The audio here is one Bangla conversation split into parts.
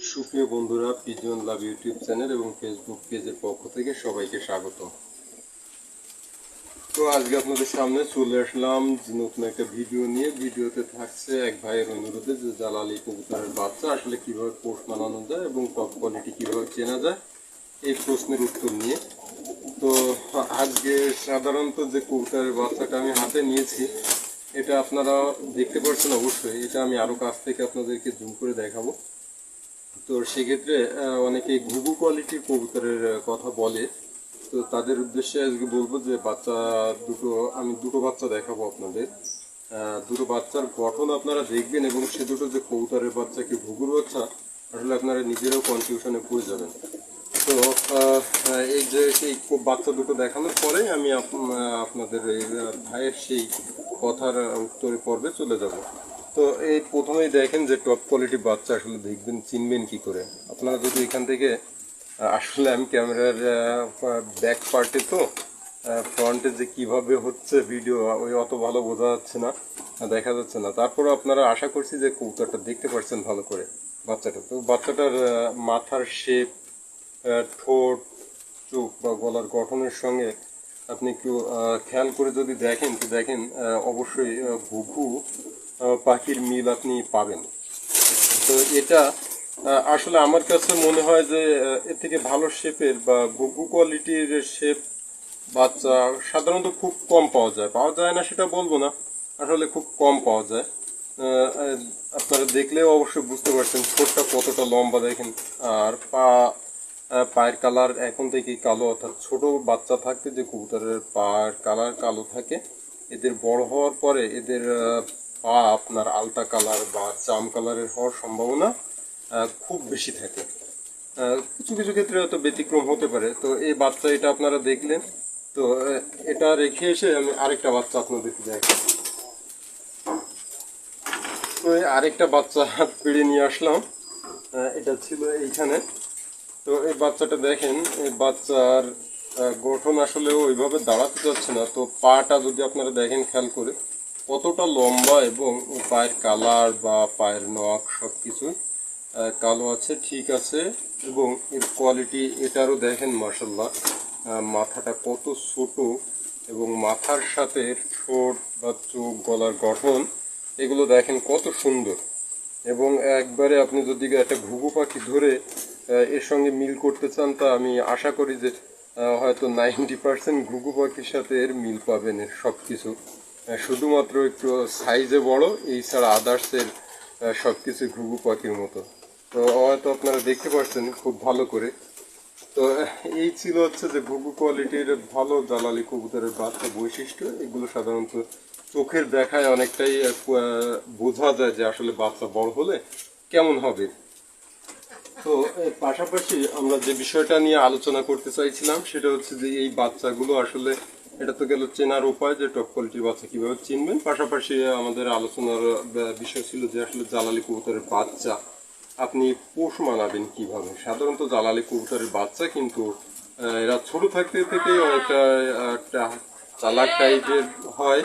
সুপ্রিয় বন্ধুরা পিজন লাভ ইউটিউব চ্যানেল এবং ফেসবুক পেজের পক্ষ থেকে সবাইকে স্বাগত। তো আজকে আপনাদের সামনে চলে আসলাম নতুন একটা ভিডিও নিয়ে। ভিডিওতে থাকছে এক ভাইয়ের অনুরোধে যে জালালি কবুতরের বাচ্চা আসলে কীভাবে পোষ মানানো যায় এবং টপ কোয়ালিটি কীভাবে চেনা যায়, এই প্রশ্নের উত্তর নিয়ে। তো আজকে সাধারণত যে কবুতরের বাচ্চাটা আমি হাতে নিয়েছি, এটা আপনারা দেখতে পাচ্ছেন অবশ্যই। এটা আমি আরও কাছ থেকে আপনাদেরকে জুম করে দেখাবো। তো সেক্ষেত্রে অনেকে ঘুঘু কোয়ালিটির কবুতরের কথা বলে। তো তাদের উদ্দেশ্যে আজকে বলব যে বাচ্চা দুটো, আমি দুটো বাচ্চা দেখাবো আপনাদের। দুটো বাচ্চার গঠন আপনারা দেখবেন এবং সে দুটো যে কবুতরের বাচ্চা কি ঘুঘুর বাচ্চা, আসলে আপনারা নিজেরাও কনফিউশনে পড়ে যাবেন। তো এই যে সেই বাচ্চা দুটো দেখানোর পরে আমি আপ- আপনাদের ভাইয়ের সেই কথার উত্তরে পর্বে চলে যাব। তো এই প্রথমেই দেখেন যে টপ কোয়ালিটি বাচ্চা আসলে দেখবেন, চিনবেন কি করে। আপনারা যদি এখান থেকে আসলে আমি ক্যামেরার ব্যাক পার্টে তো ফ্রন্টে যে কীভাবে হচ্ছে ভিডিও ওই অত ভালো বোঝা যাচ্ছে না দেখা যাচ্ছে না। তারপরে আপনারা আশা করছি যে কবুতরটা দেখতে পাচ্ছেন ভালো করে, বাচ্চাটা। তো বাচ্চাটার মাথার শেপ ঠোঁট, চোখ বা গলার গঠনের সঙ্গে আপনি একটু খেয়াল করে যদি দেখেন, তো দেখেন অবশ্যই ঘুঘু পাখির মিল আপনি পাবেন। তো এটা আসলে আমার কাছে মনে হয় যে এর থেকে ভালো শেপের বা ঘুঘু কোয়ালিটির শেপ বাচ্চা সাধারণত খুব কম পাওয়া যায়। পাওয়া যায় না সেটা বলব না। আসলে খুব কম পাওয়া যায়। আপনারা দেখলেও অবশ্যই বুঝতে পারছেন ঠোঁটটা কতটা লম্বা দেখেন। আর পা পায়ের কালার এখন থেকেই কালো, অর্থাৎ ছোট বাচ্চা থাকতে যে কবুতরের পায়ের কালার কালো থাকে, এদের বড় হওয়ার পরে এদের আপনার আলতা কালার বা চাম কালারের হওয়ার সম্ভাবনা খুব বেশি থাকে। কিছু কিছু ক্ষেত্রে হয়তো ব্যতিক্রম হতে পারে। তো এই বাচ্চা এটা আপনারা দেখলেন। তো এটা রেখে এসে আমি আরেকটা বাচ্চা আপনাদেরকে দেখাই। তো এই আরেকটা বাচ্চা পেড়ে নিয়ে আসলাম। এটা ছিল এইখানে। তো এই বাচ্চাটা দেখেন, এই বাচ্চার গঠন আসলে ওইভাবে দাঁড়াতে যাচ্ছে না। তো পাটা যদি আপনারা দেখেন, খেয়াল করে। কতটা লম্বা এবং পায়ের কালার বা পায়ের নখ সব কিছু কালো আছে, ঠিক আছে, এবং এর কোয়ালিটি এটারও দেখেন মার্শাল্লাহ মাথাটা কত ছোট এবং মাথার সাথে ঠোঁট বা চোখ গলার গঠন, এগুলো দেখেন কত সুন্দর। এবং একবারে আপনি যদি একটা ঘুঘু পাখি ধরে এর সঙ্গে মিল করতে চান, তা আমি আশা করি যে হয়তো নাইনটি পার্সেন্ট ঘুঘু পাখির সাথে এর মিল পাবেন এর সব কিছু শুধুমাত্র একটু সাইজে বড়, এই ছাড়া আদার্সের সব কিছু ঘুঘু পাখির মতো। তো হয়তো আপনারা দেখতে পাচ্ছেন খুব ভালো করে। তো এই ছিল হচ্ছে যে ঘুঘু কোয়ালিটির ভালো জালালি কবুতরের বাচ্চা বৈশিষ্ট্য। এগুলো সাধারণত চোখের দেখায় অনেকটাই বোঝা যায় যে আসলে বাচ্চা বড় হলে কেমন হবে। তো পাশাপাশি আমরা যে বিষয়টা নিয়ে আলোচনা করতে চাইছিলাম, সেটা হচ্ছে যে এই বাচ্চাগুলো আসলে এটা তো গেল চেনার উপায় যে টপ কোয়ালিটির বাচ্চা কীভাবে চিনবেন। পাশাপাশি আমাদের আলোচনার বিষয় ছিল যে আসলে জালালি কবুতরের বাচ্চা আপনি পোষ মানাবেন কীভাবে? সাধারণত জালালি কবুতরের বাচ্চা কিন্তু এরা ছোট থাকতে থেকে অনেকটা, একটা চালাক টাইপের হয়।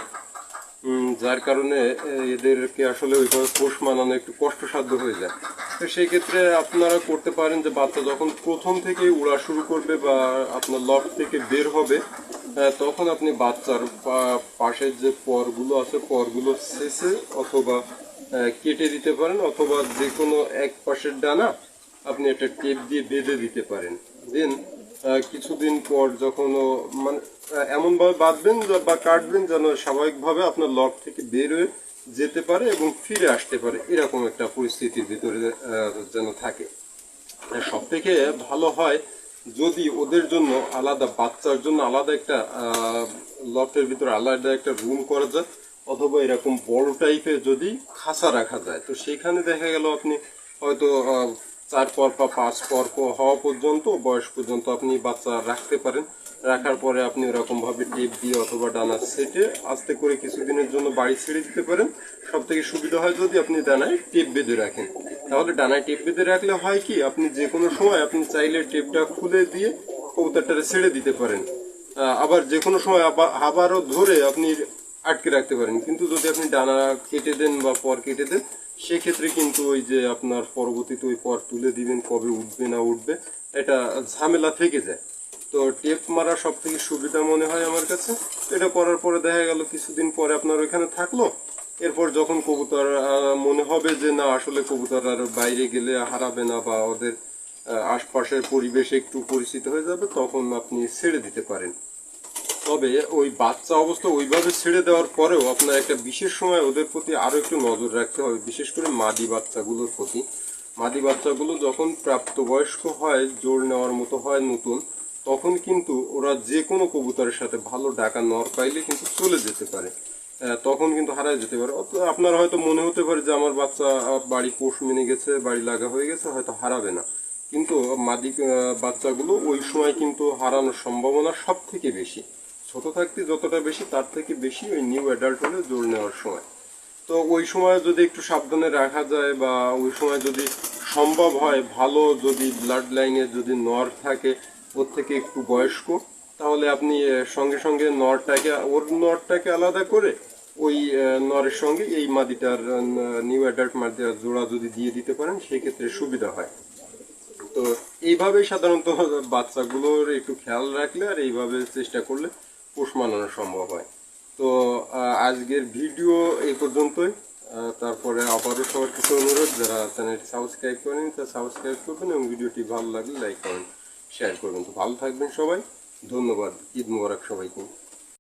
যার কারণে এদেরকে আসলে ওইভাবে পোষ মানানো একটু কষ্টসাধ্য হয়ে যায়। তো সেই ক্ষেত্রে আপনারা করতে পারেন যে বাচ্চা যখন প্রথম থেকে উড়া শুরু করবে বা আপনার লফট থেকে বের হবে তখন আপনি বাচ্চার পাশের যে পরগুলো আছে, পরগুলো শেষে অথবা কেটে দিতে পারেন, অথবা যে কোনো এক পাশের ডানা আপনি একটা টেপ দিয়ে বেঁধে দিতে পারেন। দেন কিছুদিন পর যখন মানে এমনভাবে বাঁধবেন বা কাটবেন যেন স্বাভাবিকভাবে আপনার লক থেকে বের হয়ে যেতে পারে এবং ফিরে আসতে পারে, এরকম একটা পরিস্থিতির ভিতরে যেন থাকে। সব থেকে ভালো হয় যদি ওদের জন্য আলাদা, বাচ্চার জন্য আলাদা একটা লফটের ভিতরে আলাদা একটা রুম করা যায়, অথবা এরকম বড় টাইপের যদি খাঁচা রাখা যায়, তো সেখানে দেখা গেল আপনি হয়তো চার পর বা পাঁচ পর হওয়া পর্যন্ত, বয়স পর্যন্ত আপনি বাচ্চা রাখতে পারেন। রাখার পরে আপনি ওরকমভাবে টেপ দিয়ে অথবা ডানা সেটে আস্তে করে কিছুদিনের জন্য বাড়ি ছেড়ে দিতে পারেন। সব থেকে সুবিধা হয় যদি আপনি ডানায় টেপ বেঁধে রাখেন। তাহলে ডানায় টেপ বেঁধে রাখলে হয় কি, আপনি যে কোনো সময় আপনি চাইলে টেপটা খুলে দিয়ে কবুতরটারে ছেড়ে দিতে পারেন। আবার যে কোনো সময় আবার, আবারও ধরে আপনি আটকে রাখতে পারেন। কিন্তু যদি আপনি ডানা কেটে দেন বা পর কেটে দেন সেক্ষেত্রে কিন্তু ওই যে আপনার পরবর্তীতে ওই পর তুলে দিবেন কবে উঠবে না উঠবে, এটা ঝামেলা থেকে যায়। তো টেপ মারা সব থেকে সুবিধা মনে হয় আমার কাছে। এটা করার পরে দেখা গেল কিছুদিন পরে আপনার ওইখানে থাকল, এরপর যখন কবুতর মনে হবে যে না, আসলে কবুতর আর বাইরে গেলে হারাবে না বা ওদের আশপাশের পরিবেশ একটু পরিচিত হয়ে যাবে, তখন আপনি ছেড়ে দিতে পারেন। তবে ওই বাচ্চা অবস্থা ওইভাবে ছেড়ে দেওয়ার পরেও আপনার একটা বিশেষ সময় ওদের প্রতি আরও একটু নজর রাখতে হবে, বিশেষ করে মাদি বাচ্চাগুলোর প্রতি। মাদি বাচ্চাগুলো যখন প্রাপ্তবয়স্ক হয়, জোর নেওয়ার মতো হয় নতুন, তখন কিন্তু ওরা যে কোনো কবুতরের সাথে ভালো ডাকা নর পাইলে কিন্তু চলে যেতে পারে। তখন কিন্তু হারায় যেতে পারে। আপনার হয়তো মনে হতে পারে যে আমার বাচ্চা বাড়ি পোষ মেনে গেছে, বাড়ি লাগা হয়ে গেছে, হয়তো হারাবে না। কিন্তু মাদি বাচ্চাগুলো ওই সময় কিন্তু হারানোর সম্ভাবনা সব থেকে বেশি। ছোট থাকতে যতটা বেশি, তার থেকে বেশি ওই নিউ অ্যাডাল্ট হলে জোর নেওয়ার সময়। তো ওই সময় যদি একটু সাবধানে রাখা যায় বা ওই সময় যদি সম্ভব হয়, ভালো যদি ব্লাড লাইনে যদি নর থাকে, ওর থেকে একটু বয়স্ক, তাহলে আপনি সঙ্গে সঙ্গে নরটাকে, ওর নরটাকে আলাদা করে ওই নরের সঙ্গে এই মাদিটার নিউ অ্যাডাল্ট মাদিটার জোড়া যদি দিয়ে দিতে পারেন, সেক্ষেত্রে সুবিধা হয়। তো এইভাবে সাধারণত বাচ্চাগুলোর একটু খেয়াল রাখলে আর এইভাবে চেষ্টা করলে পোষ মানানো সম্ভব হয়। তো আজকের ভিডিও এই পর্যন্তই। তারপরে আবারও সবার কিছু অনুরোধ, যারা চ্যানেলটি সাবস্ক্রাইব করেন তা সাবস্ক্রাইব করবেন এবং ভিডিওটি ভালো লাগলে লাইক করেন শেয়ার করবেন। তো ভালো থাকবেন সবাই। ধন্যবাদ। ঈদ মোবারক সবাইকে।